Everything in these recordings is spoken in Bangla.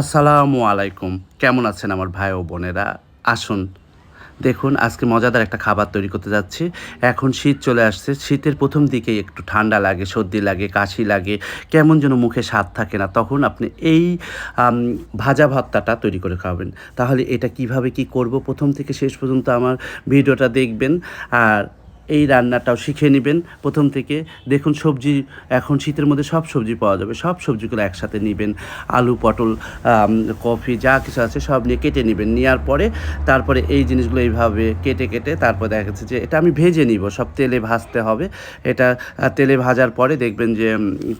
আসসালামু আলাইকুম। কেমন আছেন আমার ভাই ও বোনেরা? আসুন, দেখুন, আজকে মজাদার একটা খাবার তৈরি করতে যাচ্ছি। এখন শীত চলে আসছে। শীতের প্রথম দিকেই একটু ঠান্ডা লাগে, সর্দি লাগে, কাশি লাগে, কেমন যেন মুখে স্বাদ থাকে না। তখন আপনি এই ভাজা ভর্তাটা তৈরি করে খাবেন। তাহলে এটা কীভাবে কি করব? প্রথম থেকে শেষ পর্যন্ত আমার ভিডিওটা দেখবেন। আর এই রান্নাটাও শিখে নেবেন। প্রথম থেকে দেখুন সবজি, এখন শীতের মধ্যে সব সবজি পাওয়া যাবে। সব সবজিগুলো একসাথে নেবেন। আলু, পটল কফি, যা কিছু আছে সব নিয়ে কেটে নেবেন। নেওয়ার পরে তারপরে এই জিনিসগুলো এইভাবে কেটে কেটে তারপর দেখা যাচ্ছে যে এটা আমি ভেজে নিব। সব তেলে ভাজতে হবে। এটা তেলে ভাজার পরে দেখবেন যে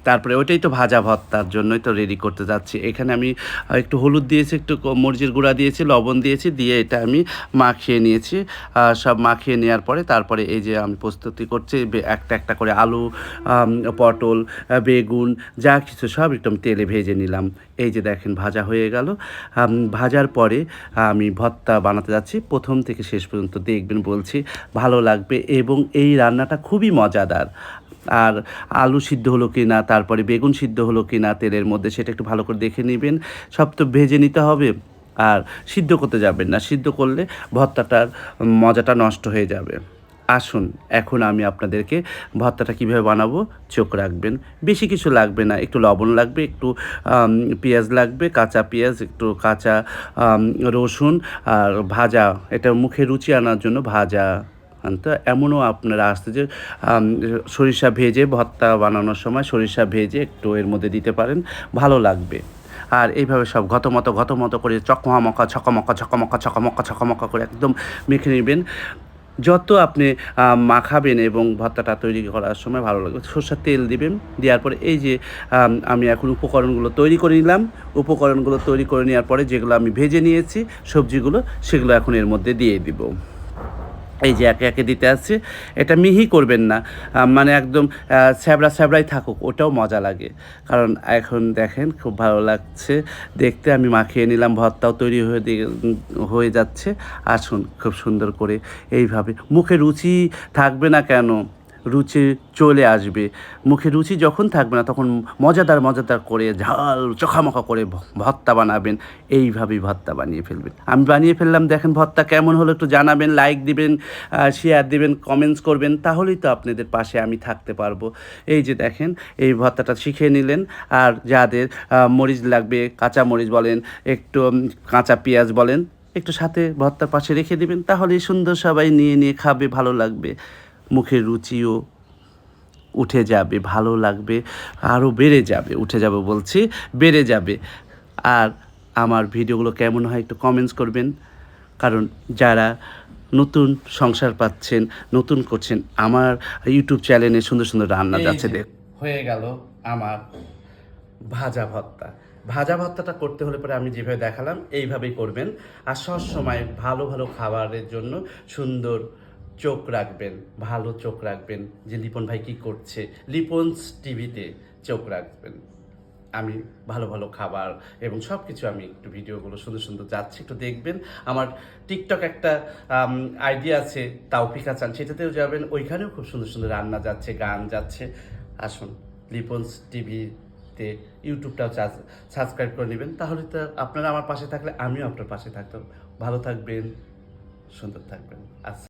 তারপরে ওইটাই তো ভাজা ভর্তার জন্যই তো রেডি করতে যাচ্ছি। এখানে আমি একটু হলুদ দিয়েছি, একটু মরিচের গুঁড়া দিয়েছি, লবণ দিয়েছি, দিয়ে এটা আমি মাখিয়ে নিয়েছি। সব মাখিয়ে নেওয়ার পরে তারপরে এই যে আমি প্রস্তুতি করছি একটা একটা করে আলু পটল বেগুন, যা কিছু সব একটু তেলে ভেজে নিলাম। এই যে দেখেন ভাজা হয়ে গেল। ভাজার পরে আমি ভর্তা বানাতে যাচ্ছি। প্রথম থেকে শেষ পর্যন্ত দেখবেন বলছি, ভালো লাগবে এবং এই রান্নাটা খুবই মজাদার। আর আলু সিদ্ধ হলো কি না তারপরে বেগুন সিদ্ধ হলো কি না তেলের মধ্যে সেটা একটু ভালো করে দেখে নেবেন। সব তো ভেজে নিতে হবে, আর সিদ্ধ করতে যাবেন না। সিদ্ধ করলে ভর্তাটার মজাটা নষ্ট হয়ে যাবে। আসুন, এখন আমি আপনাদেরকে ভর্তাটা কীভাবে বানাবো চোখ রাখবেন। বেশি কিছু লাগবে না, একটু লবণ লাগবে, একটু পেঁয়াজ লাগবে, কাঁচা পেঁয়াজ, একটু কাঁচা রসুন আর ভাজা। এটা মুখে রুচি আনার জন্য ভাজা তো এমনও আপনারা আসতে যে সরিষা ভেজে ভর্তা বানানোর সময় সরিষা ভেজে একটু এর মধ্যে দিতে পারেন, ভালো লাগবে। আর এইভাবে সব ঘতমতো ঘতমতো করে চকমকা ছকমকা ছকমকা ছকমকা ছকমকা করে একদম মেখে নেবেন। যত আপনি মাখাবেন এবং ভর্তাটা তৈরি করার সময় ভালো লাগবে। সরষের তেল দিবেন, দেওয়ার পরে এই যে আমি এখন উপকরণগুলো তৈরি করে নিলাম। উপকরণগুলো তৈরি করে নেওয়ার পরে যেগুলো আমি ভেজে নিয়েছি, সবজিগুলো, সেগুলো এখন এর মধ্যে দিয়ে দিব। এই যে একে একে দিতে আসছে, এটা মিহি করবেন না। মানে একদম স্যাবড়া স্যাবড়াই থাকুক, ওটাও মজা লাগে। কারণ এখন দেখেন, খুব ভালো লাগছে। দেখতে আমি মাখিয়ে নিলাম, ভর্তাও তৈরি হয়ে হয়ে যাচ্ছে। আসুন, খুব সুন্দর করে এইভাবে। মুখে রুচি থাকবে না কেন? রুচি চলে আসবে। মুখে রুচি যখন থাকবে না, তখন মজাদার মজাদার করে ঝাল, চোখামোখা করে ভ- ভর্তা বানাবেন। এইভাবেই ভর্তা বানিয়ে ফেলবেন। আমি বানিয়ে ফেললাম, দেখেন ভর্তা কেমন হলো, একটু জানাবেন লাইক দিবেন শেয়ার দিবেন কমেন্টস করবেন, তাহলেই তো আপনাদের পাশে আমি থাকতে পারব। এই যে দেখেন, এই ভর্তাটা শিখে নিলেন। আর যাদের মরিচ লাগবে, কাঁচা মরিচ বলেন, একটু কাঁচা পেঁয়াজ বলেন, একটু সাথে ভর্তার পাশে রেখে দিবেন, তাহলেই সুন্দর সবাই নিয়ে নিয়ে খাবে, ভালো লাগবে। মুখের রুচিও উঠে যাবে ভালো লাগবে আরও বেড়ে যাবে উঠে যাবে বলছি বেড়ে যাবে। আর আমার ভিডিওগুলো কেমন হয় একটু কমেন্টস করবেন। কারণ যারা নতুন সংসার পাচ্ছেন নতুন করছেন আমার ইউটিউব চ্যানেলে সুন্দর সুন্দর রান্না যাচ্ছে দেখ। হয়ে গেল আমার ভাজা ভত্তা ভাজা ভত্তাটা করতে হলে পরে আমি যেভাবে দেখালাম এইভাবেই করবেন। আর সব সময় ভালো ভালো খাবারের জন্য সুন্দর চোখ রাখবেন, ভালো চোখ রাখবেন যে লিপন ভাই কি করছে। লিপনস টিভিতে চোখ রাখবেন। আমি ভালো ভালো খাবার এবং সব কিছু আমি একটু ভিডিওগুলো সুন্দর সুন্দর যাচ্ছে, একটু দেখবেন। আমার টিকটক একটা আইডিয়া আছে, তাওফিকা চান সেটাতেও যাবেন। ওইখানেও খুব সুন্দর সুন্দর রান্না যাচ্ছে, গান যাচ্ছে। আসুন, লিপন্স টিভিতে, ইউটিউবটাও সাবস্ক্রাইব করে নেবেন। তাহলে তো আপনারা আমার পাশে থাকলে আমিও আপনার পাশে থাকতাম। ভালো থাকবেন, সুন্দর থাকবেন। আচ্ছা